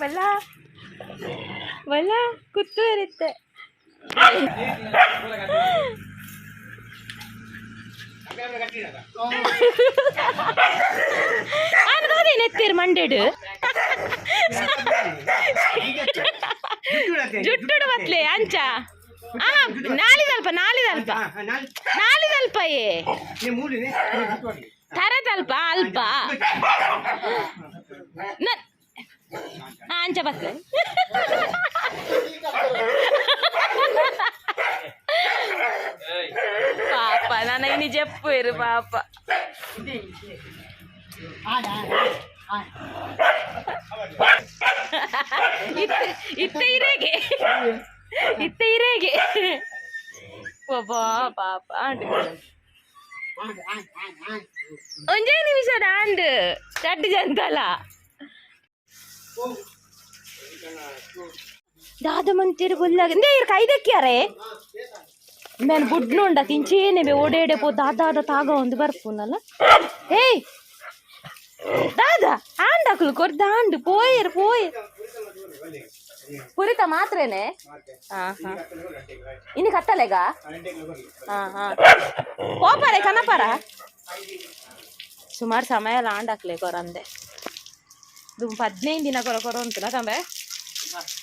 ಬಲ್ಲ ಬಲ್ಲ ಕುತ್ತು ಇರುತ್ತೆ ಅದು ನೆತ್ತೀರ್ ಮಂಡೆಡು ಜುಟ್ಟುಡು ಬತ್ಲೆ ಅಂಚ ಆ ನಾಲಿದಲ್ಪ ನಾಲಿದಲ್ಪ ನಾಲಿದಲ್ಪ ಏ ತರದಲ್ಪ ಅಲ್ಪ ನ- ಆ, ಅಂಚ ಬತ್ಲೆ ಪಾಪ ನನಗೆ ಜಪ್ಪು ಇರು ಪಾಪ ಇತ್ತ ಇತ್ತ ಇರೇಗೆ ಇತ್ತ ಇರೇಗೆ ಒಬ್ಬ ಪಾಪ ದಾದಮನ್ ತಿರು ಗುಲ್ಲಾಗ ನೇ ಇರ್ ಕೈದಕ್ಕ್ಯಾರೆ ನಾನು ಗುಡ್ನುಂಡ ತಿಂಚೇನೆ ಬೇ ಓಡೇಡೆ ಪೋ ದಾದಾದ ತಾಗ ಒಂದು ಬರ್ಪುನಲ್ಲ ಏಯ್! ದಾದ ಆಂಡಕ್ಕಲು ಕೊರ್ದ ಆಂಡ್ ಪೋಯಿರ್ ಪೋಯಿ ಪುರಿತ ಮಾತ್ರನೇ? ಹಾಂ. ಇನ್ನು ಕತ್ತಲೆಗ? ಹಾಂ ಹಾಂ. ಹೋಪಾರೆ ಕನಪಾರ? ಸುಮಾರು ಸಮಯ ಆಂಡಕ್ಲೆ ಕೊರಂದೆ. ದುಮ್ ಹದಿನೈದು ದಿನ ಕೊರ ಕೊರ ಅಂತಲ್ಲ ತಂಬೆ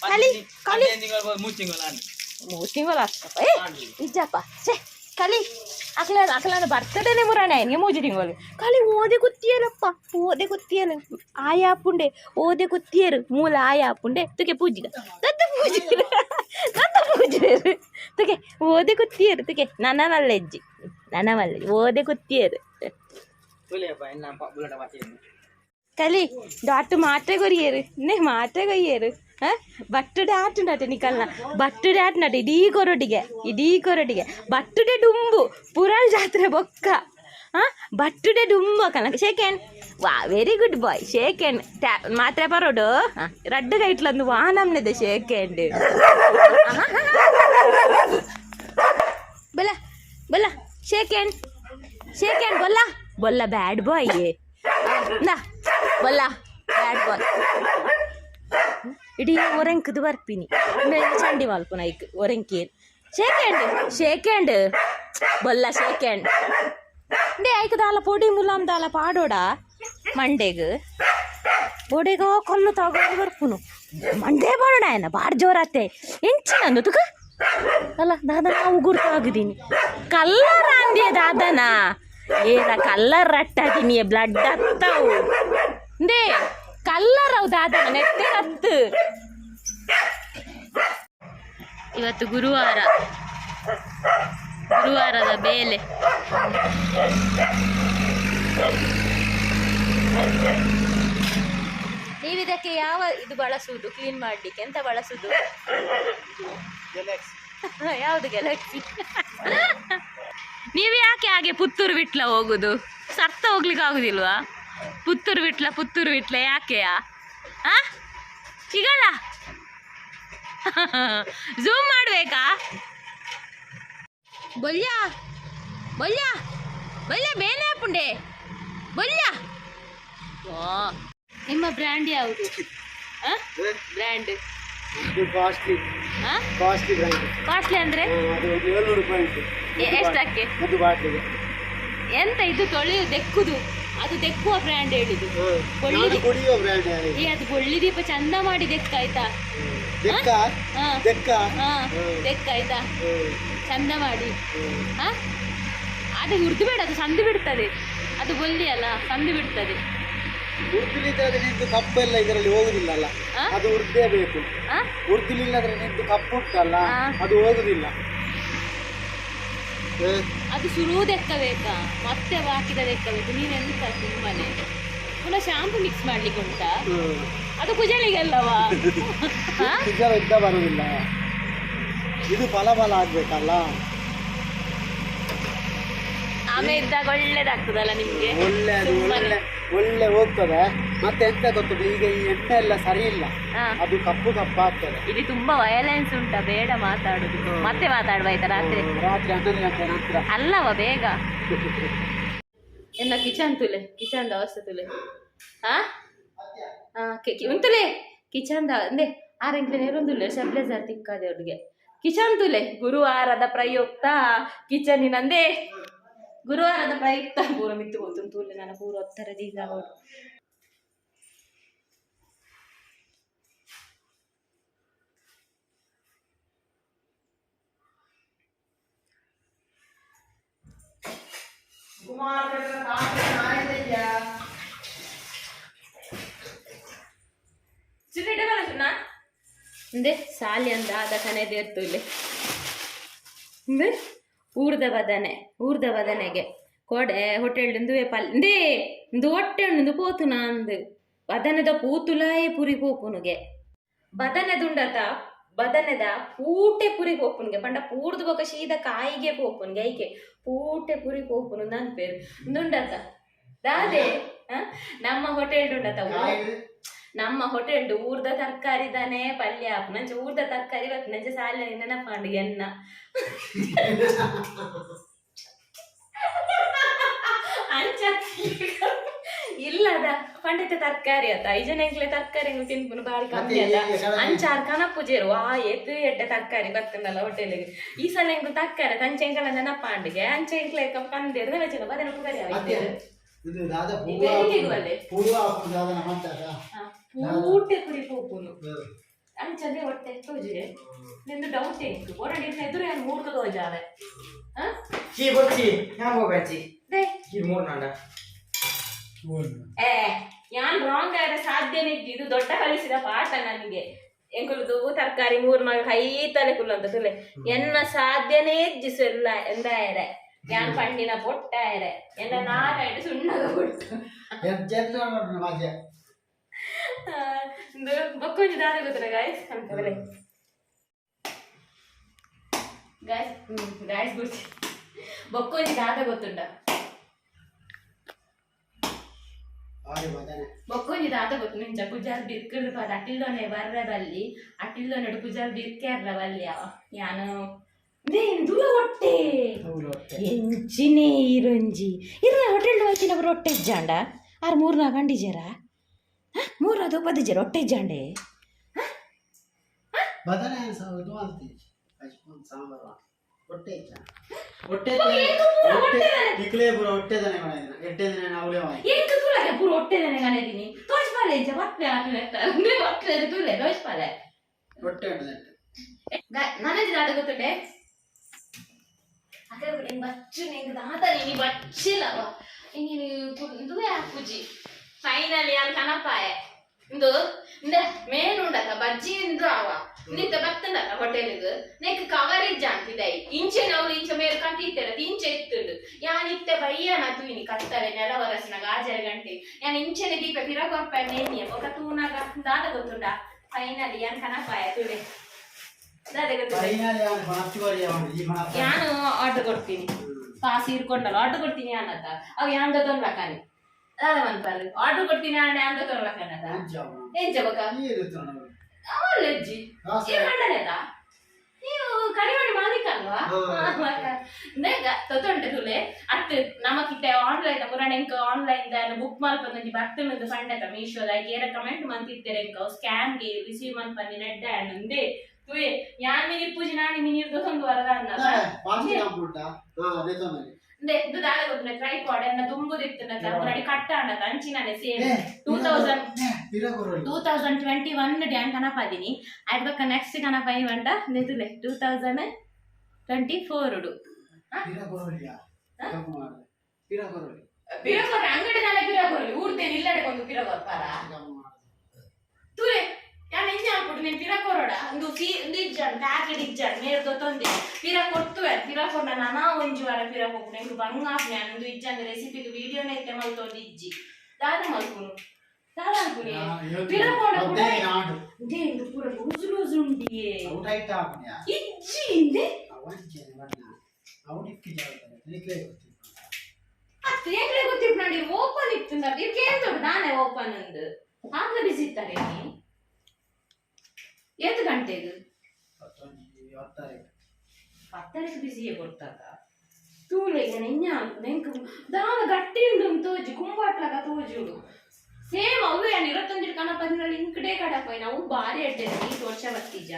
ಕಲಿ ಕಲಿ ಮೂಸಿಂಗೋಲ ಅಷ್ಟಪ್ಪ ಏ ನಿಜಪ್ಪ ಛೇ ಕಲಿ ಅಕ್ಲ ಅಕ್ಲನ ಬರ್ತಡೇನೆ ಮುರಾಣೆ ನಿಮಗೆ ಮೂಜಿ ತಿಂಗೋಲು ಕಲಿ ಓದೆ ಕುತ್ತಿಯರಪ್ಪ ಓದೆ ಕುತ್ತಿಯರು ಆಯಾಪುಂಡೆ ಓದೆ ಕುತ್ತಿಯರು ಮೂಲ ಆಯಾಪುಂಡೆ ತುಕೆ ಪೂಜಿಗ ದತ್ತ ಪೂಜಿರು ದತ್ತ ಪೂಜಿರು ತುಕೆ ಓದೆ ಕುತ್ತಿಯರು ತುಕೆ ನನ್ನ ಮಲ್ಲೆಜ್ಜಿ ನನ್ನ ಮಲ್ಲೆಜ್ಜಿ ಓದೆ ಕುತ್ತಿಯರು ಕಲಿ ಡಾಟ್ ಮಾತ್ರೆ ಕೊರಿಯರು ನೇ ಮಾತ್ರೆ ಕೊಯ್ಯರು ಹ ಬಟ್ಟುಡೆ ಆಟುಂಡತೆ ನಿಕಲ್ನ ಬಟ್ಟುಡೆ ಆಟುಂಡತೆ ಇಡೀ ಕೊರಡಿಗೆ ಇಡೀ ಕೊರಡಿಗೆ ಬಟ್ಟುಡೆ ಡುಂಬು ಪುರಾಣ ಜಾತ್ರೆ ಬೊಕ್ಕ ಹಾಂ ಬಟ್ಟುಡೆ ಡುಂಬು ಕನಕ ಶೇಕೆಂಡ್ ವಾ ವೆರಿ ಗುಡ್ ಬಾಯ್ ಶೇಕೆಂಡ್ ಮಾತ್ರೆ ಪರೋಡು ಹ ರಡ್ಡುಗ ಇಟ್ಲಂದು ವಾನಮ್ನೆದೆ ಶೇಕೆಂಡ್ ಬಲ್ಲ ಬಲ್ಲ ಶೇಕೆಂಡ್ ಶೇಕೆಂಡ್ ಬೊಲ್ಲ ಬೊಲ್ಲ ಬ್ಯಾಡ್ ಬಾಯ್ ನಾ ಬೊಲ್ಲ ಬ್ಯಾಡ್ ಬಾಯ್ ಇಡೀ ಮೇಲೆ ಚಂಡಿ ಮಲ್ಪುನ ಐಕ್ ಒರಂಕಿ ಶೇಕೆಂಡ್ ಶೇಕೆಂಡ್ ಬೊಲ್ಲ ಶೇಕೆಂಡ್ ಡೆ ಐಕ್ ದಾಲ ಪೊಡಿ ಮುಲಾಮ್ ದಾಲ ಪಾಡೋಡ? ಮಂಡೆಗ್. ಬೊಡೆಗ ಕಲ್ಲು ತಗೊಂಡು ಬರ್ಪುನು. ಮಂಡೆ ಬಾಡೋಣ ಏನ? ಬಾಡ್ ಜೋರತ್ತೆ ಎಂಚಿನಂದು ತುಕ? ಅಲ್ಲ, ದಾದ ನಾವು ಗುರ್ತಾಗಿದ್ದೀನಿ ಕಲ್ಲರ್ ಅಂದ್ಯ ದಾದನ ಏನ ಕಲ್ಲರ್ ರಟ್ಟಾಗಿನಿ ಬ್ಲಡ್ ಅತ್ತವು ದೇ ಕಲ್ಲರ್ ದಾದ ನೆಟ್ಟೆ ನೆತ್ತೆ ಹತ್ತು. ಇವತ್ತು ಗುರುವಾರ. ಗುರುವಾರದ ಬೇಲೆ. ನೀವಿದಕ್ಕೆ ಯಾವ ಇದು ಬಳಸುವುದು? ಕ್ಲೀನ್ ಮಾಡಲಿಕ್ಕೆ ಎಂತ ಬಳಸುದು ಯಾವುದು ಗ್ಯಾಲಕ್ಸಿ ನೀವು ಯಾಕೆ ಹಾಗೆ ಪುತ್ತೂರು ಬಿಟ್ಲ ಹೋಗುದು? ಸತ್ತ ಹೋಗ್ಲಿಕ್ಕೆ ಆಗುದಿಲ್ವಾ? ಪುತ್ತೂರು ಬಿಟ್ಲ ಪುತ್ತೂರು ಬಿಟ್ಲ ಯಾಕೆಯಾ? ಆ? ಸಿಗಲ್ಲ ಝೂಮ್ ಮಾಡ್ಬೇಕಾ? ಬೊಲ್ಯ ಬೊಲ್ಯ ಬೊಲ್ಯ ಬೇನೆ ಪುಂಡೆ ಬೊಲ್ಯ. ನಿಮ್ಮ ಬ್ರ್ಯಾಂಡ್ ಯಾವುದು? Brand costly costly brand costly ಅಂದ್ರೆ? ಅದು ಒಂದು ಏಳ್ನೂರು ರೂಪಾಯಿ ಉಂಟು ಎ- ಎಷ್ಟಕ್ಕೆ ಒಂದು ಬಾಟ್ಲಿಗೆ. ಎಂತ ಇದು ತೊಳೆಯುದು ದೆಕ್ಕುದು ಅದು ದೆಕ್ಕುವ ಬ್ರ್ಯಾಂಡ್ ಹೇಳಿದ್ದು. ನಾನು ಒಳ್ಳೆ ಕುಡಿಯುವ ಬ್ರ್ಯಾಂಡ್ ಏ ಅದು ಬೊಳ್ಳಿ ದೀಪ ಚಂದ ಮಾಡಿ ತೆಕ್ಕಾಯ್ತಾ ದೆಕ್ಕ? ಹಾ? ದೆಕ್ಕ? ಹಾ. ಹ್ಮ್. ದೆಕ್ಕಾಯ್ತಾ? ಚಂದ ಮಾಡಿ. ಹಾ? ಅದು ಹುರಿದು ಬೇಡ ಅದು ಸಂದು ಬಿಡ್ತದೆ. ಅದು ಬೊಳ್ಳಿ ಅಲ್ಲ ಸಂದು ಬಿಡ್ತದೆ. ಉರ್ದಿಲಿದ್ರೆ ನಿಂತು ಕಪ್ಪೆಲ್ಲ ಇದರಲ್ಲಿ ಹೋಗುದಿಲ್ಲ ಅಲ್ಲ? ಅದು ಉರ್ದೇ ಬೇಕು. ಹಾ? ಉರ್ದಿಲಿಲ್ಲದ್ರೆ ನಿಂತು ಕಪ್ಪು ಉಂಟಲ್ಲ ಅದು ಹೋಗುದಿಲ್ಲ. ಹ? ಅದು ಶುರು ಬೇಕಾ ಮತ್ತೆ ಹಾಕಿದ ನೀನ್ ನೀನೆಂತ ಸುಮ್ಮನೆ. ಪುನಃ ಶಾಂಪು ಮಿಕ್ಸ್ ಮಾಡ್ಲಿಕ್ಕೆ ಉಂಟಾ ಅದು ಕುಜಲಿಗಲ್ಲವಾ? ಅಲ್ಲವಾ ನಿಜ ಇದ್ದ ಬರುದಿಲ್ಲ. ಇದು ಫಲ ಫಲ ಆಗ್ಬೇಕಲ್ಲ? ಆಮೇಲೆ ಇದ್ದಾಗ ಒಳ್ಳೇದಾಗ್ತದಲ್ಲ ನಿಮ್ಗೆ? ಒಳ್ಳೆ ಒಳ್ಳೆ ಒಳ್ಳೆ ಹೋಗ್ತದೆ. ಮತ್ತೆ ಎಂತ ಗೊತ್ತದ ಈಗ ಈ ಎಣ್ಣೆ ಎಲ್ಲ ಸರಿ ಇಲ್ಲ. ಹಾ. ಅದು ಕಪ್ಪು ಕಪ್ಪು ಆಗ್ತದೆ. ಇಲ್ಲಿ ತುಂಬಾ ವಯಲೆನ್ಸ್ ಉಂಟಾ ಬೇಡ ಮಾತಾಡುದು. ಮತ್ತೆ ಮಾತಾಡುವ ಆಯ್ತಾ ರಾತ್ರಿ? ರಾತ್ರಿ ಹನ್ನೊಂದು ಗಂಟೆ ನಂತರ ಅಲ್ಲವ ಬೇಗ. ಎನ್ನ ಕಿಚನ್ ತುಲೆ ಕಿಚನ್ ಅವಸ್ಥೆ ತುಲೆ. ಹಾ ಹಾ ಕೆ- ಕಿ- ಉಂತುಲೆ ಕಿಚನ್ ಅಂದೆ ಆರೆಂಕ್ಲೆ ನೆರೊಂದುಲ್ಲೆ ಶಬ್ಲೇಸರ್ ತಿಕ್ಕದೆ ಅವ್ರಿಗೆ. ಕಿಚನ್ ತುಲೆ ಗುರುವಾರದ ಪ್ರಯುಕ್ತ ಕಿಚನಿನಂದೇ. ಗುರುವಾರದ ಪ್ರಯುಕ್ತ ಪೂರ ಮಿತ್ತು ಗೊತ್ತು ತೂಲೆ ನಾನು ಪೂರ ಒತ್ತರ ದೀಗ ಅವರು ಸಾಲಿ ಅಂದ ಆದ ಕನೆದೆ ಇಲ್ಲಿ. ಊರ್ದ ಬದನೆಗೆ ಕೊಡೆ ಹೊಟ್ಟೆಳ್ದು ಪಲ್ ಇಂದೇ ಇಂದು ಹೊಟ್ಟೆ ಉಂಡು ಪೋತುನ ಅಂದು ಬದನೆದ ಪೂತುಲಾಯೇ ಪುರಿ ಪೋಪುನುಗೆ ಬದನೆದುಂಡತ ಬದನೆದ ಪೂಟೆ ಪುರಿ ಪೋಪುನ್ಗೆ ಪಂಡ ಪೂರ್ದು ಬೊಕ ಶೀದ ಕಾಯಿಗೆ ಪೋಪುನ್ಗೆ ಐಕೆ, ಪೂಟೆ ಪುರಿ ಪೋಪುನು ನನ್ ಪೇರು. ದುಂಡತ ದಾದೆ? ನಮ್ಮ ಹೋಟೆಲ್ ಉಂಡತ ನಮ್ಮ ಹೋಟೆಲ್ ಊರ್ದ ತರಕಾರಿ ದನೆ ಪಲ್ಯ. ನಂಚೆ ಊರ್ದ ತರಕಾರಿ ಬೇಕು ನಂಚೆ ಸಾಲ ನೆನಪಾಂಡು ಎನ್ನ ಅಂಚ ಇಲ್ಲದ ಪಂಡಿತ ತರಕಾರಿ ಅತ್ತ. ಐಜನ ಎಂಕ್ಲೆ ತರಕಾರಿ ತಿನ್ಕೊಂಡು ಬಾರಿ ಕಮ್ಮಿ ಅಲ್ಲ. ಅಂಚಾರ್ ಪೂಜೆರು ಆ ಎದ್ದು ಎಡ್ಡ ತರಕಾರಿ ಬರ್ತಂದಲ್ಲ ಹೋಟೆಲ್ಗೆ ಈ ಸಲ ಎಂಕು ತರಕಾರಿ ಅಂಚೆ ಎಂಕಲ ನೆನಪಾಂಡಿಗೆ ಅಂಚೆ ಎಂಕ್ಲೆ ಕಂದೇರು ವೆಚ್ಚನ ಬದನ ಮತ್ತೆ ಇದು ದಾದ ಪೂರ್ವ? ಪೂರ್ವ ದಾದ ಮಂತಾಗ ಪೂಟೆ ಪುರಿ ಹೋಗ್ಬೋದು ಅಂಚದೆ ಹೊಟ್ಟೆ ತೋಜಿದೆ ನಿಂದು ಡೌಟ್ ಎಂಕು ಓಡಾಡಿ ಎದುರು ಏನು ಮೂರ್ತ ತೋಜಾವೆ ಕೀ ಬಚ್ಚಿ ಹ್ಯಾಂಗ ಬಚ್ಚಿ ದೇ. ಕೀ ಮೂರ್ ನಾಡ. ಏ ಯಾನ್ ರಾಂಗ್ ಆದ ಸಾಧ್ಯನೇ ಇದು ದೊಡ್ಡ ಕಲಿಸಿದ ಪಾಠ ನನಗೆ. ಎಂಕುಲದು ತರಕಾರಿ ಮೂರ್ ನಾಲ್ಕು ಹೈ ತಲೆ ಕುಲ್ಲ ಅಂತ ತುಲೆ ಎನ್ನ ಸಾಧ್ಯನೇ ಇಜ್ಜಿಸಲ್ಲ ಎಂದಾಯರೆ ಯಾನ್ ಪಂಡಿನ ಪೊಟ್ಟಾಯರೆ ಎನ್ನ ನಾರಾಯಣ ಸುಣ್ಣದ ಕೊಟ್ಟು ಮಾಜೆ ಬಕ್ಕೊಂಜಿ ದಾದ ಗೊತ್ತಿಲ್ಲ ಗಾಯ್ಸ್ ಅಂತಂದ್ರೆ ಗಾಯ್ಸ್ ಹ್ಮ್ ಗಾಯ್ಸ್ ಗುರ್ತಿ ಬಕ್ಕೊಂಜಿ ದಾದ ಗೊತ್ತುಂಡ ಆಡಿ ಬದನೆ ಬಕ್ಕೊಂಜಿ ದಾದ ಗೊತ್ತು ನಿಂಚ ಪೂಜಾರ್ ಬಿರ್ಕಲ್ ಪದ ಅಟಿಲ್ದೊನೆ ಬರ್ರ ಬಲ್ಲಿ ಅಟಿಲ್ದೊನೆ ಪೂಜಾರ್ ಬಿರ್ಕೆರ್ರ ಬಲ್ಲಿ ಅವ ಯಾನು ನೇನ್ ದುಲ ಹೊಟ್ಟೆ ಹೌದು ಹೊಟ್ಟೆ ಎಂಚಿನೇ ಇರೊಂಜಿ ಇರ್ನ ಹೋಟೆಲ್ ಹೋಯ್ತಿನ ಅವ್ರು ಹೊಟ್ಟೆ ಜಾಂಡ ಆರು ಮೂರ್ನ ಕಂಡಿಜರ ಮೂರ್ನ ದೋಪದಿಜರ ರೊಟ್ಟೆ ಜಾಂಡೆ. ಬದನೆ ಸ- ಇದು ಅಂತೀವಿ. ಅಜ್ಮನ್ ಸಾಂಬಾರು ಹೊಟ್ಟೆ ಹೊಟ್ಟೆ ಹೊಟ್ಟೆ ಇಕ್ಲೇ ಬರೋ ಹೊಟ್ಟೆ ದನೆ ಮಾಡಿದ ಎಟ್ಟೆ ದಿನ ಅವಳೇ ಮಾಡಿ ಎಂಕ ತುಲಗೆ ಪೂರ ಹೊಟ್ಟೆ ದನೆ ಕನೆದಿನಿ ತೋಚ್ಪಾಲೆ ಇಂಚ ಬಟ್ಲೆ ಹಾಕ್ಲೆ ಬಟ್ಲೆ ತುಲೆ ತೋಚ್ಪಾಲೆ ಹೊಟ್ಟೆ ಉಂಟು ನನಗೆ ದಾದ ಗೊತ್ತುಂಡೆ ನಿಂಗೆ ಬಚ್ಚು ನಿಂಗೆ ದಾದ ನೀನು ಬಚ್ಚಿಲ್ಲವ ನೀನು ಇದು ಪೂಜಿ? ಫೈನಲಿ ಅಲ್ಲಿ ಕನಪಾಯ ಇಂದು ಇಂದ ಉಂಡತ ಬಜ್ಜಿ ಇಂದು ಅವ. ನಿಂತ ಬತ್ತಂಡತ ಇದು. ನೆಕ್ ಕವರೇಜ್ ಅಂತಿದೈ. ಇಂಚೆ ನಾವು ಇಂಚೆ ಮೇಲ್ ಕಂತಿತ್ತೇರ ಇಂಚೆ ಇತ್ತುಂಡು. ಯಾನ್ ಇತ್ತೆ ಬಯ್ಯನ ತೂಯಿನಿ ಕತ್ತಲೆ ನೆಲ ವರಸಿನ ಗಾಜರ ಗಂಟೆ. ಯಾನ್ ಇಂಚೆನೆ ದೀಪ ಪಿರಗೊಪ್ಪ ನೇನಿಯ ಬೊಕ ತೂನಾಗ ದಾದ ಗೊತ್ತುಂಡ? ಫೈನಲಿ ಯಾನ್ ಕನಪಾಯ ತುಳೆ ದಾದ ಗೊತ್ತು ನಾನು ಆರ್ಡರ್ ಕೊಡ್ತೀನಿ. ಪಾಸ್ ಇರ್ಕೊಂಡಲ್ಲ ಆರ್ಡರ್ ಕೊಡ್ತೀನಿ ಅನ್ನತ್ತ. ಅವ್ ಯಾನ್ ತೊಂದ್ಲಕಾನಿ ಅದ ಬಂತಾರೆ ಆರ್ಡರ್ ಕೊಡ್ತೀನಿ ಅಣ್ಣ ಯಾಂದ ತೊಂದ್ಲಕಾನದ ಏನ್ ಜಬಕ ಅವಲ್ಲಜ್ಜಿ ಕಾಸು- ಏನ್ ಮಾಡಲೇದ ನೀವು ಕಡಿಮೆ ಮಾಲಿಕಲ್ವಾ ಹಾ. ನೇಗ ತೊತ್ತೊಂಡೆ ತುಲೆ ಅಟ್ ನಮಕಿತ್ತೆ ಆನ್ಲೈನ್ ಪುರಾಣ ಎಂಕ ಆನ್ಲೈನ್ ದಾನ ಬುಕ್ ಮಲ್ಪೊಂದು ಬರ್ತನದು ಫಂಡತ ಮೀಶೋದ ಏರ ಕಮೆಂಟ್ ಮಂತಿತ್ತೇರೆ ಎಂಕ ಸ್ಕ್ಯಾಮ್ಗೆ ರಿಸೀವ್ ಮಲ್ಪನಿ ರೆಡ್ ಹ್ಯಾಂಡ್ ಉಂದೆ ತುಯೆ ಯಾನ್ ಮಿನಿ ಪೂಜೆ ನಾನಿ ಮಿನಿ ದೊಸೊಂದು ವರದ ಅನ್ನದ ಅದೇ ಅಂದ್ರೆ ಇದು ದಾದ ಗೊತ್ತಿಲ್ಲ ಟ್ರೈಪಾಡ್ ಎನ್ನ ತುಂಬುದಿತ್ತು ಮುರಾಡಿ ಕಟ್ಟ ಅನ್ನದ ಅಂಚಿನಾನೆ same two thousand two thousand twenty one Dan ಕನಪಾದಿನಿ ಆಯ್ತು ನೆಕ್ಸ್ಟ್ ಕನಪ ಇವಂಟ ನಿದುಲೆ ಟೂ ತೌಸಂಡ್ ಟ್ವೆಂಟಿ ಫೋರ್ ಡು. ಪಿರಗೋರ್ ಅಂಗಡಿ ನಾಳೆ ಪಿರಗೋರ್ಲಿ ಊರ್ತೇನೆ ಇಲ್ಲಡೆ ಒಂದು ಪಿರಗೋರ್ ಪಾರ? ತುಲೆ ಯಾನ್ ಎಂಜ ಹಾಕ್ಬಿಟ್ಟು ನೀನು ಪಿರಕೋರೋಡ ಒಂದು ಫೀ ಒಂದು ಇಜ್ಜಾನ್ ಪ್ಯಾಕೆಟ್ ಇಜ್ಜಾನ್ ಮೇರ್ದು ತೊಂದಿ. ಪಿರ ಕೊಟ್ಟುವೆ ಪಿರ ಕೊಟ್ಟ ನಾನಾ ಒಂಜಿ ವಾರ ಪಿರ ಹೋಗ್ಬಿಟ್ಟು ನಂಗೆ ಬಂಗ್ ಹಾಕ್ನೆ ಒಂದು ಇಜ್ಜಾನ್ ರೆಸಿಪಿಗೆ ವಿಡಿಯೋನ ಐತೆ ಮಲ್ತೊಂದು ಇಜ್ಜಿ. ದಾದ ಮಲ್ಪುನು ದಾದ ಅನ್ಪುನಿ ಪಿರ ಕೊಡ ಕೂಡ ದೇಂದು ಪೂರ ಲೂಸು ಲೂಸು ಉಂಡಿಯೇ ಇಜ್ಜಿ ಇಂದೆ. ಅತ್ತು ಏಕ್ಲೆ ನೋಡಿ ಓಪನ್ ಇತ್ತು ದೊಡ್ಡ ನಾನೇ ಓಪನ್ ಅಂದು. ಆಗ್ಲೇ ಬಿಸಿತ್ತಾರೆ ನೀ. ಎಷ್ಟು ಇದು? ಹತ್ತೊಂದು ಹತ್ತಾರೆ ಪತ್ತರಕ್ಕೆ ಬಿಸಿಯೇ ಕೊಡ್ತದ? ತೂಲೆಗೆ ನೆಂಜ ನೆಂಕು ದಾನ ಗಟ್ಟಿ ಉಂಡು ತೋಜಿ ಕುಂಬಾಟ್ಲಾಗ ತೋಜುಡು ಸೇಮ್ ಅವೇ ಇರತ್ತೊಂದಿಟ್ಟು ಕಣಪದಿನಲ್ಲಿ ಇಂಕಡೆ ಕಡಪ ನಾವು ಬಾರಿ ಅಡ್ಡೆ ಈ ವರ್ಷ ಬರ್ತಿಜ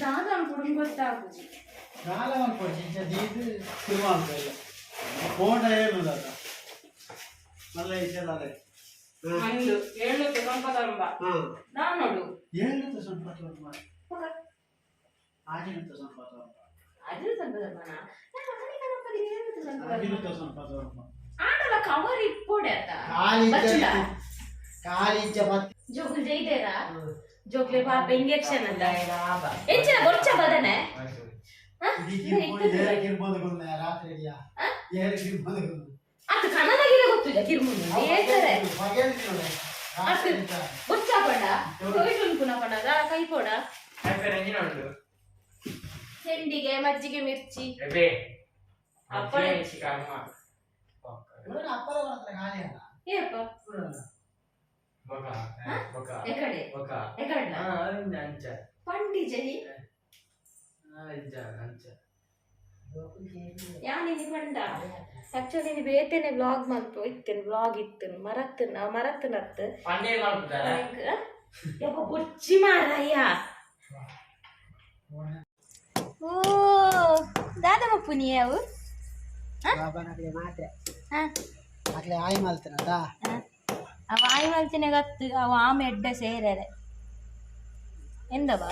ದಾದ ಅನ್ಕೊಂಡು ಗೊತ್ತಾಗುದು. ಕಾಲ ಮಾಡ್ಕೊಡ್ಸಿ ಇದು ಶುರು ಇಲ್ಲ. ಫೋಟೋ ಏನು ಮಲ್ಲ ಒಂದು ಏಳುತ್ತೆ ಕಂಪದಂಬ ಹಾಂ ನಾನು ನೋಡು. ಏನಿತ್ತು ಸ್ವಲ್ಪ ಹೊತ್ತು ಮಾಡಿ ಆಗಿರುತ್ತೆ ಸ್ವಲ್ಪ ಹೊತ್ತು ಅದು ಸಂಪದಮ್ಮನ ಆಗಿರುತ್ತೆ ಸ್ವಲ್ಪ ಹೊತ್ತು ಆಡಲ್ಲ ಕವರ್ ಇಪ್ಪೋಡೆ ಅತ್ತ ಖಾಲಿ ಬಚ್ಚಲ ಖಾಲಿ ಮತ್ತೆ ಜೋಗುಲ್ ಜೈದೇರಾ ಜೋಕ್ಲೆ ಪಾಪ ಇಂಜೆಕ್ಷನ್ ಅಂತ. ಎಂಚಿನ ಬೊಚ್ಚ ಬದನೆ? ರಾತ್ರಿ ಅದು ಗೊತ್ತಿಲ್ಲ ಕಿರ್ಮುಂದು ಹೇಳ್ತಾರೆ. ಬೊಚ್ಚ ಪಂಡ? ತೊಯ್ಟುನ್ ಪುನ ಪಂಡ ದಾ ಕೈ ಪೋಡ? ಉಂಟು ಸೆಂಡಿಗೆ ಮಜ್ಜಿಗೆ ಮಿರ್ಚಿ. ಎಬೆ ಅಪ್ಪಳೆ. ಕರ್ಮ. ಅಪ್ಪರ ಮಾತ್ರ ಖಾಲಿ ಅಲ್ಲ? ಏಪ್ಪ ಬಕ ಬಕ. ಎಕಡೆ? ಬಕ. ಎಕಡ್ಲ ಹಾ ಅರುಂದ ಅಂಚ. ಪಂಡಿ ಜಹಿ ಹಾ ಇಜ್ಜ ಅಂಚ. ಯಾನಿನಿ ಪಂಡ? ಆಕ್ಚುಲಿ ನೀವು ಏತೇನೆ ವ್ಲಾಗ್ ಮಲ್ತು ಇತ್ತೇನೆ ವ್ಲಾಗ್ ಇತ್ತೇನೆ ಮರತ್ತನ ಮರತ್ತನತ್ತು ಯಪ್ಪ ಬುಚ್ಚಿ ಮಾರಯ್ಯ ಓ ದಾದಮ್ಮ ಪುನಿಯವು ಅವು ಮಾತ್ರೆ. ಹಾ? ಅಕ್ಲೆ ಆಯ್ ಮಲ್ತನದ ಅವ ಆಯ್ ಮಲ್ತಿನ ಗತ್ತು ಅವ ಆಮೆ ಎಡ್ಡ ಸೇರರೆ ಎಂದವ?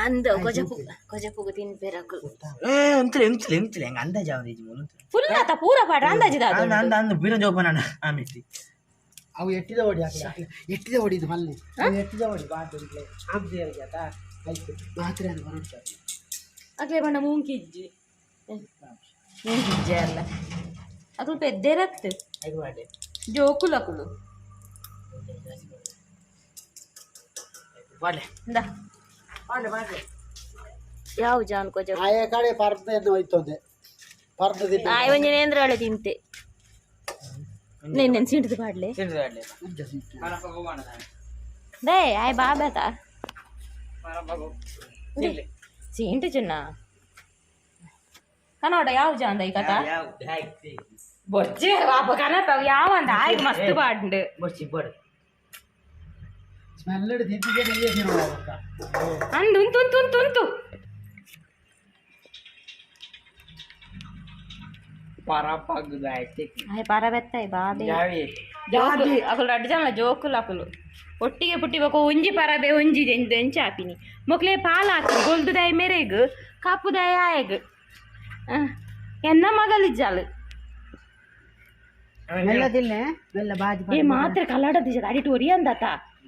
ಅಂದ ಕೊಜಪು ಕೊಜಪುಗು ತಿನ್ಪೇರಕು ಎಂತಲೆ ಎಂತಲೆ ಎಂತಲೆ ಹೆಂಗ ಅಂದಾಜ ಅವನು ಇದು ಮೂಲ ಫುಲ್ ಆತ ಪೂರ ಪಾಡ ಅಂದಾಜಿದ ಅಂದ ಅಂದ ಅಂದ ಬೀರ ಜೋಪನ ಆಮೇಲೆ ಅವು ಎಟ್ಟಿದ ಹೊಡಿ ಹಾಕಿ ಹಾಕಿ ಎಟ್ಟಿದ ಹೊಡಿದು ಮಲ್ಲಿ ಅವು ಎಟ್ಟಿದ ಹೊಡಿ ಬಾಟ್ಲಿ ಆಮ್ದೇರಿಗೆ ಆತ ಆಯ್ತು ಮಾತ್ರೆ ಅದು ಬರುತ್ತಾರೆ ಅಕ್ಲೆ ಬಂಡ ಮೂಂಕಿಜ್ಜಿ ಮೂಂಕಿಜ್ಜೆ ಅಲ್ಲ ಅಕ್ಲು ಪೆದ್ದೆ ರಕ್ತು ಆಯ್ತು ಬಾಡೆ ಜೋಕುಲು ಅಕುಲು ಬಾಡ್ಲೆ ಇಂದ ಬಾಡ್ಲೆ ಬಾಡ್ಲೆ ಯಾವ ಜಾನ್ ಕೊಜ ಆಯ ಕಡೆ ಪರ್ದೆಯನ್ನು ಹೋಯ್ತದೆ. ಪರ್ದದಿಂದ ಆಯ್ ಒಂಜನೇಂದ್ರ ಒಳ್ಳೆ ತಿಂತೆ. ನೆನ್ನೆ ಸಿಂಟದು ಪಾಡ್ಲೆ ತಿಂದು ಬಾಡ್ಲೆ ಉಜ್ಜ ಸಿಟ್ಟು. ಮರಪ್ಪ ಹೋಗೋಣ ದೇ ಆಯ್ ಬಾಬೇತ ಮರಪ್ಪ ಹೋಗು. ಸೀಂಟು ಚಿನ್ನ. ಕನ್ನಡ ಯಾವ ಜಾಂದ ಈ ಕಥ ಯಾವ ಹಾಕಿ ಬೊಚ್ಚೆ ಪಾಪ ಕನ್ನಡ ಯಾವ ಅಂದ? ಆಯ್ಗೆ ಮಸ್ತ್ ಪಾಡ್ಂಡು ಬರ್ಸಿ ಬಡ್. ಸ್ಮೆಲ್ ಹಿಡಿದು ತಿಂತಿಗೆ ನೀವೇ ತಿನ್ನುವಾಗ ಅಂದು ಉಂತು ಉಂತು ಉಂತು ಉಂತು ಪರಪ್ಪಾಗುದು ಆಯ್ತು ಆಯ್ ಪಾರ ಬೆತ್ತಾಯ್ ಬಾಬೆ ಯಾವೇ ಜೋಕು ಅಕುಲು ಅಡ್ಡ ಜನ ಜೋಕುಲು ಅಕುಲು ಒಟ್ಟಿಗೆ ಪುಟ್ಟಿಬೇಕು ಒಂಜಿ ಪರಬೆ ಒಂಜಿ ಎಂದು ಎಂಚ ಹಾಪಿನಿ ಮೊಕ್ಲೆ ಪಾಲ್ ಹಾಕಿ ಗೊಲ್ದು ದಯ ಮೆರೆಗ್ ಕಪ್ಪು ದಯ ಆಯಗ್ ಎನ್ನ ಮಗಲಿಜ್ಜಾಲು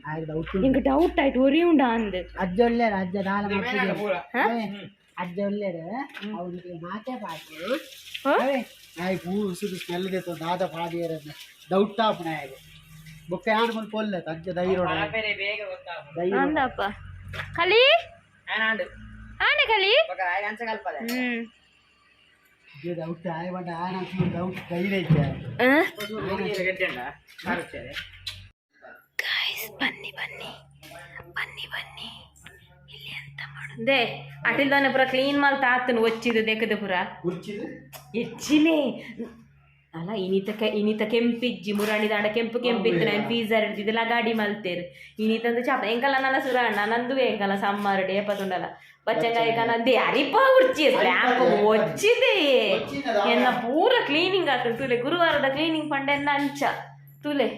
ಮೆಲ್ಲ ತಿನ್ನೆ ಮೆಲ್ಲ ಬಾಜಿ ಏ ಮಾತ್ರ ಕಲ್ಲಡ ದಿಜ ಅಡಿಟ್ ಒರಿ ಅಂದತ ಆಯ್ತು ಉಟ್ಟು ಎಂಗ್ ಡೌಟ್ ಆಯ್ತು ಒರಿ ಉಂಡ ಅಂದ್ ಅಜ್ಜ ಒಳ್ಳೆಯರು ಅಜ್ಜ ನಾಳೆ ಮಕ್ಕಳಿಗೆ ಹ? ಅಜ್ಜ ಒಳ್ಳೆಯರು ಅವ್ರಿಗೆ ಮಾತೆ ಪಾಟು ಹ? ನಾಯಿ ಪೂ ಸುದು ಸ್ಮೆಲ್ ಬನ್ನಿ ಬನ್ನಿ ಬನ್ನಿ ಬನ್ನಿ. ಇಲ್ಲಿ ಅಂತ ಮಾಡುದೇ? ಅಟಿಲ್ದನ ಪುರ ಕ್ಲೀನ್ ಮಲ್ತ ತಾತನು ಒಚ್ಚಿದು ದೇಕದ ಪುರ. ಹೆಚ್ಚಿನೇ ಅಲ್ಲ ಇನಿತ ಕೆ ಇನಿತ ಕೆಂಪಿಜ್ಜಿ ಮುರಾಣಿ ದಾಂಡ ಕೆಂಪು ಕೆಂಪಿತ್ತು ನಾನು ಪೀಸರ್ ಇಡ್ತಿದ್ದಿಲ್ಲ ಗಾಡಿ ಮಲ್ತೇರು. ಇನಿತಂದು ಚಾಪ ಎಂಕಲ್ಲ ನನ್ನ ಸುರಣ್ಣ ನಂದು ಎಂಕಲ್ಲ ಸಮ್ಮರ್ ಡೇ ಎಪ್ಪತ್ತುಂಡಲ್ಲ ಬಚ್ಚಂಗಾಯಕ ನಂದು ಅರಿಪ ಉರ್ಚಿ ಸ್ಲ್ಯಾಂಪ್ ಒಚ್ಚಿದೆ. ಎನ್ನ ಪೂರ ಕ್ಲೀನಿಂಗ್ ಆಗ್ತದೆ ತುಲೆ. ಗುರುವಾರದ ಕ್ಲೀನಿಂಗ್ ಪಂಡೆನ್ನ ಅಂಚ ತುಲೆ.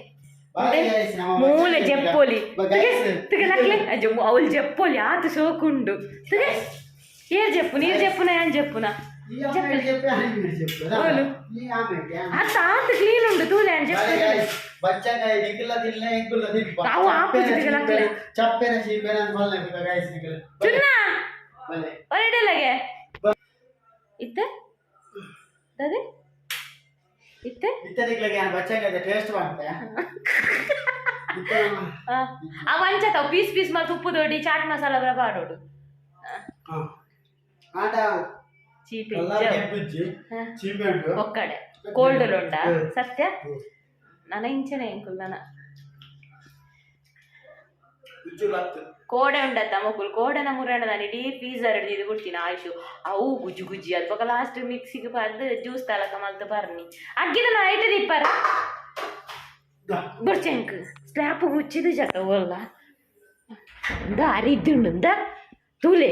ಮೂಲೆ ಜೆಪ್ಪೋಲಿ ತಿಗಲಕ್ಲೆ ಅವಳು ಜೆಪ್ಪೋಲಿ ಆತು ಸೋಕುಂಡು ತಿಗೆ ಏರ್ ಜೆಪ್ಪು ನೀರ್ ಜೆಪ್ಪುನ ಯಾನ್ ಜೆಪ್ಪುನ ಆತ ಆತ ಕ್ಲೀನ್ ಉಂಡು ತೂಲೆ ಯಾನ್ ಜೆಪ್ಪು ಬಚ್ಚಂಗಾಯಿ ನಿಖಿಲ ತಿನ್ಲೆ ಎಂಕುಲ್ಲ ತಿನ್ಪ ಅವು ಆಪೋಸಿಟ್ ಗಳಾಗ್ತದೆ. ಚಪ್ಪೆನ ಶೀಪೆನ ಮಲ್ಲ ಗಾಯ್ಸ್ ನಿಖಿಲ ಚುನ್ನ ಬಲೆ ಹೊರಡಲಾಗೆ ಇತ್ತೆ ಅದೇ ಇತ್ತೆ ಇತ್ತ ನಿಖಿಲಗೆ ಬಚ್ಚಂಗಾಯಿ ಟೇಸ್ಟ್ ಮಾಡ್ತೆ ಆ, ಆ ಮಂಚತ ಪೀಸ್ ಪೀಸ್ ಮಾಡಿ ತುಪ್ಪು ದೊಡ್ಡಿ ಚಾಟ್ ಮಸಾಲ ಬರ ಬಾಡೋಡು ಆಟ ಚೀಪೆ ಎಲ್ಲಾರು ಕೆಂಪಿಜ್ಜಿ ಹ. ಚೀಪೆ ಉಂಟು ಒಕ್ಕಡೆ ಕೋಲ್ಡ್ ಉಂಡ ಸತ್ಯ ನನ ಇಂಚನೆ ಎಂಕುಲ್ ನನ ಉಜ್ಜುಲತ್ತು ಕೋಡೆ ಉಂಡತ್ತ ಮಕ್ಕಳು ಕೋಡೆನ ಮುರಣ ನಾನು ಇಡೀ ಫೀಸರ್ ಹಿಡಿದು ಬಿಡ್ತೀನಿ ಆಯುಷು ಅವು ಗುಜ್ಜು ಗುಜ್ಜಿ ಅದ್ವಾಗ ಲಾಸ್ಟ್ ಮಿಕ್ಸಿಗೆ ಬರ್ದು ಜ್ಯೂಸ್ ತಲಕ ಮಲ್ತು ಬರ್ನಿ ಅಗ್ಗಿದ ನಾ ಐಟು ದಿಪ್ಪರ ಬರ್ಚಂಕ್ ಸ್ಲ್ಯಾಪ್ ಗುಚ್ಚಿದು ಜಕ ಒಲ್ಲ ಇಂದ ಅರಿದ್ದುಂಡು ತೂಲೆ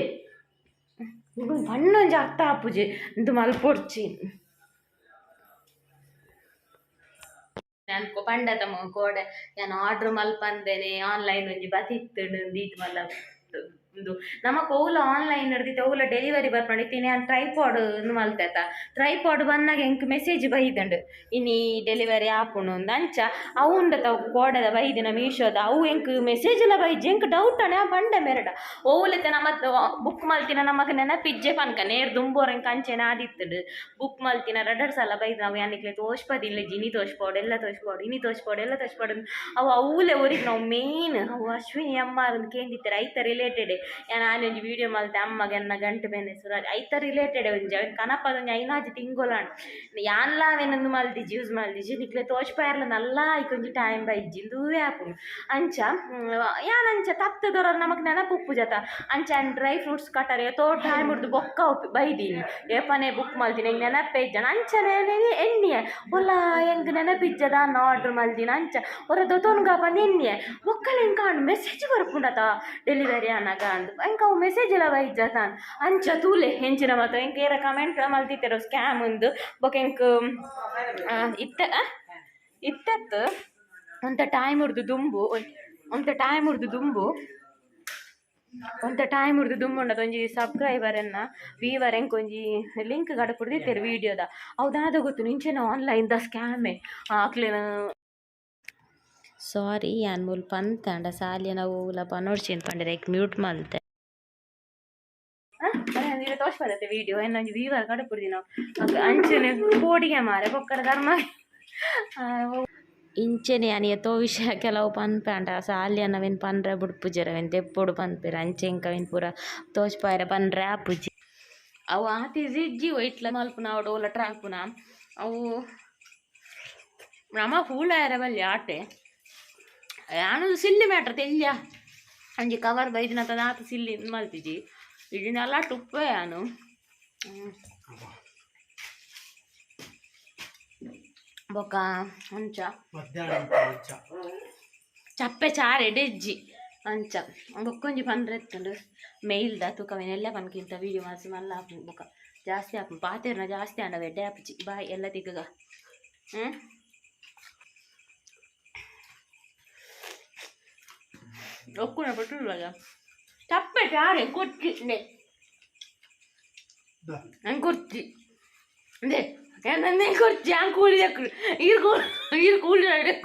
ಬಣ್ಣೊಂಜಿ ಅರ್ಥ ಆಪುಜಿ ಇಂದು ಮಲ್ಪೊಡ್ಚಿ ಪಂಡತ ಕೋಡೆ. ನಾನು ಆರ್ಡ್ರ್ ಮಲ್ಪಂದೇನೆ ಆನ್ಲೈನ್ ಒಂಜಿ ಬತಿತ್ತುಂಡು ದೀತ್ ಮಲ್ಲ ಒಂದು. ನಮಕ್ ಅವುಲ ಆನ್ಲೈನ್ ಹಿಡ್ದಿತ್ತು ಅವುಲ ಡೆಲಿವರಿ ಬರ್ಪಂಡಿತ್ತೀನಿ ನಾನು ಟ್ರೈಪಾಡ್ ಮಲ್ತೈತ ಟ್ರೈಪಾಡ್ ಬಂದಾಗ ಎಂಕ್ ಮೆಸೇಜ್ ಬೈದಂಡು, ಇನ್ನಿ ಡೆಲಿವರಿ ಆಪುಣು ಅಂದ ಅಂಚ, ಅವು ತಾವು ಕೋಡದ ಬೈದಿನ ಮೀಶೋದ, ಅವು ಎಂಕ್ ಮೆಸೇಜ್ ಎಲ್ಲ ಬೈಜಿ ಎಂಕ್ ಡೌಟ್ ಅಣ್ಣ, ಬಂಡ ಮೆರಡ. ಓಲತೆ ನಮ್ಮ ಬುಕ್ ಮಲ್ತಿನ ನಮಕ್ ನೆನಪಿಜ್ಜೆ ಪನ್ಕ, ನೇರ್ ದುಂಬೋರ್ ಎಂಕ್ ಅಂಚೆನ ಆದಿತ್ತಡು ಬುಕ್ ಮಲ್ತಿನ ಎರಡೆರಡು ಸಲ ಬೈದು, ನಾವು ಯಾನಿಕ್ಲೆ ತೋಚ್ಪದಿಲ್ಲ ಜಿನಿ ತೋಷ್ಪಾಡು, ಎಲ್ಲ ತೋಷ್ಪಾಡು, ಇನಿ ತೋಷ್ಪಾಡು, ಎಲ್ಲ ತೋಷ್ಪಾಡು ಅವು ಅವುಲೆ ಊರಿಗೆ ನಾವು ಮೇನ್ ಅವು ಅಶ್ವಿನಿ ಅಮ್ಮ ಕೇಂದಿತ್ತು, ರೈತ ರಿಲೇಟೆಡ್ ನಾನು ಒಂಜಿ ವಿಡಿಯೋ ಅಮ್ಮಗೆ ಎನ್ನ ಗಂಟು ಬೇನೆ ಸುರಾಜ್ ಐತ ರಿಲೇಟೆಡ್ ಒಂಜಿ ಕನಪದ ಒಂಜಿ ಐನಾಜಿ ತಿಂಗೊಲಾಂಡ್ ಯಾನ್ಲ ಅವೇನೊಂದು ಮಲ್ದಿಜಿ ಯೂಸ್ ಮಲ್ದಿಜಿ, ನಿಕ್ಲೆ ತೋಚ್ಪಾರ್ಲ ನಲ್ಲ ಐಕೊಂಜಿ ಟೈಮ್ ಬೈಜಿ ಇಂದೂವೇ ಆಪು ಅಂಚ ಯಾನ್ ಅಂಚ ತತ್ತದವ್ರ ನಮಕ್ ನೆನಪುಪ್ಪು ಜತ. ಅಂಚ ಡ್ರೈ ಫ್ರೂಟ್ಸ್ ಕಟ್ಟರೆ ತೋ ಟೈಮ್ ಹಿಡ್ದು ಬೊಕ್ಕ ಬೈದೀನಿ. ಏಪನೆ ಬುಕ್ ಮಲ್ತೀನಿ ಹೆಂಗೆ ನೆನಪೇ ಇಜ್ಜನ? ಅಂಚನೆ ಎಣ್ಣೆ ಹೊಲ ಹೆಂಗ್ ನೆನಪಿಜ್ಜದ ಅನ್ನ ಆರ್ಡರ್ ಮಲ್ದಿನ? ಅಂಚ, ಹೊರದು ತೊನ್ಗ ಬಂದು ಎಣ್ಣೆ ಒಕ್ಕಲ ಹೆಂಗೆ ಮೆಸೇಜ್ ಬರ್ಪುಂಡತ? ಡೆಲಿವರಿ ಅನ್ನಗ ಅಂದ್ ఇంకా ಅವು ಮೆಸೇಜ್ ಎಲ್ಲ చేస్తాను అని ಅಂಚ ತೂಲೆ ಹೆಂಚಿನ ಮತ್ತು కమెంట్ మళ్ళీ ಕಮೆಂಟ್ స్కామ్ ಸ್ಕ್ಯಾಮ್ ಒಂದು ఇంక ಹೆಂಗೆ ಇತ್ತ? ಇತ್ತತ್ತು. ಅಂತ ಟೈಮ್ ಹಿಡ್ದು ದುಂಬು. ಅಂತ ಟೈಮ್ ಹಿಡ್ದು ದುಂಬು. ಒಂತ ಟೈಮ್ ಹಿಡ್ದು ದುಂಬುಂಡದ ಒಂಜಿ ಸಬ್ಸ್ಕ್ರೈಬರನ್ನ ವೀವರ್ ಎಂಕ್ ಒಂಜಿ ಲಿಂಕ್ ಗಡ ಪುಡ್ದಿತ್ತೇರು ವಿಡಿಯೋದ ಅವ್ದಾದ ಗೊತ್ತು ನಿಂಚೆನ ದ ಸ್ಕ್ಯಾಮೆ ಆಕ್ಲೇನ ಸಾರಿ ಯಾನ್ ಮುಲ್ಪ ಪಂತಂಡ ಸಾಲಿಯ ನಾವು ಉಲ ಪನೋಡ್ಸಿನ್ ಪಂಡೆ ಲೈಕ್ ಮ್ಯೂಟ್ ಮಲ್ತೆ ನೀರು ತೋರ್ಸ್ಬರತ್ತೆ ವಿಡಿಯೋ ಏನೊಂದು ವೀವರ್ ಕಡೆ ಪುಡ್ದಿ ನಾವು. ಅಂಚನೆ ಕೋಡಿಗೆ ಮಾರೆ ಕೊಕ್ಕರ ಧರ್ಮ. ಇಂಚನೆ ಅನಿಯ ತೋ ವಿಷಯ ಕೆಲವು ಪನ್ಪಂಡ ಸಾಲಿ ಅನ್ನವೇನು ಪನ್ರೆ ಬುಡ್ಪುಜರವೇನು ತೆಪ್ಪೊಡು ಪನ್ಪೆರ ಅಂಚೆ ಇಂಕವೇನು ಪೂರ ತೋಚ್ಪಾಯರ ಪನ್ರೆ ಆಪುಜಿ ಅವು ಆತಿ ಜಿಜ್ಜಿ ಒಯ್ಟ್ಲ ಮಲ್ಪುನ ಅವಡು ಓಲ ಟ್ರಾಪುನ ಅವು ನಮ ಹೂಳಾಯರ ಬಲ್ಲಿ ಆಟೆ. ನಾನು ಸಿಲ್ಲಿ ಮ್ಯಾಟ್ರ ತೆಲ್ಯ ಅಂಜಿ ಕವರ್ ಬೈದಿನ ಆತ ಸಿಲ್ಲಿ ಮಲ್ತಿಜಿ ಇದನ್ನೆಲ್ಲ ಟುಪ್ಪೆ ನಾನು ಬೊಕ ಅಂಚ. ಚಪ್ಪೆ ಚಾರೆ ಡೆಜ್ಜಿ ಅಂಚ. ಬೊಕ್ಕೊಂಜಿ ಪಂಡ್ರೆ ಎತ್ತುಂಡು. ಮೇಯ್ಲ್ದ ತೂಕವೇನೆಲ್ಲ ಪನ್ಕಿಂತ ವೀಡಿಯೋ ಮಾಡಿಸಿ ಮಲ್ಲ ಹಾಪು ಬೊಕ ಜಾಸ್ತಿ ಹಾಪು ಪಾತೆರ್ನ ಜಾಸ್ತಿ ಆಂಡ ಎಡ್ಡೆ ಹಾಪಿಚಿ ಬಾಯ್ ಎಲ್ಲ ತಿಕ್ಕಗ. ಹ್ಞೂ ಒಕ್ಕುನ ಬಿಟ್ಟಿರುವಾಗ ಚಪ್ಪೆ ಚಾರೆ ಕೊಚ್ಚಿ ನೆ ನಂಗೆ ಕೊಚ್ಚಿ ನೆ ನನ್ನ ಕೊಚ್ಚಿ ಹಂಗೆ ಕೂಲಿ ಹಾಕ್ರಿ ಇರ್ ಕೂಲಿ ಇರ್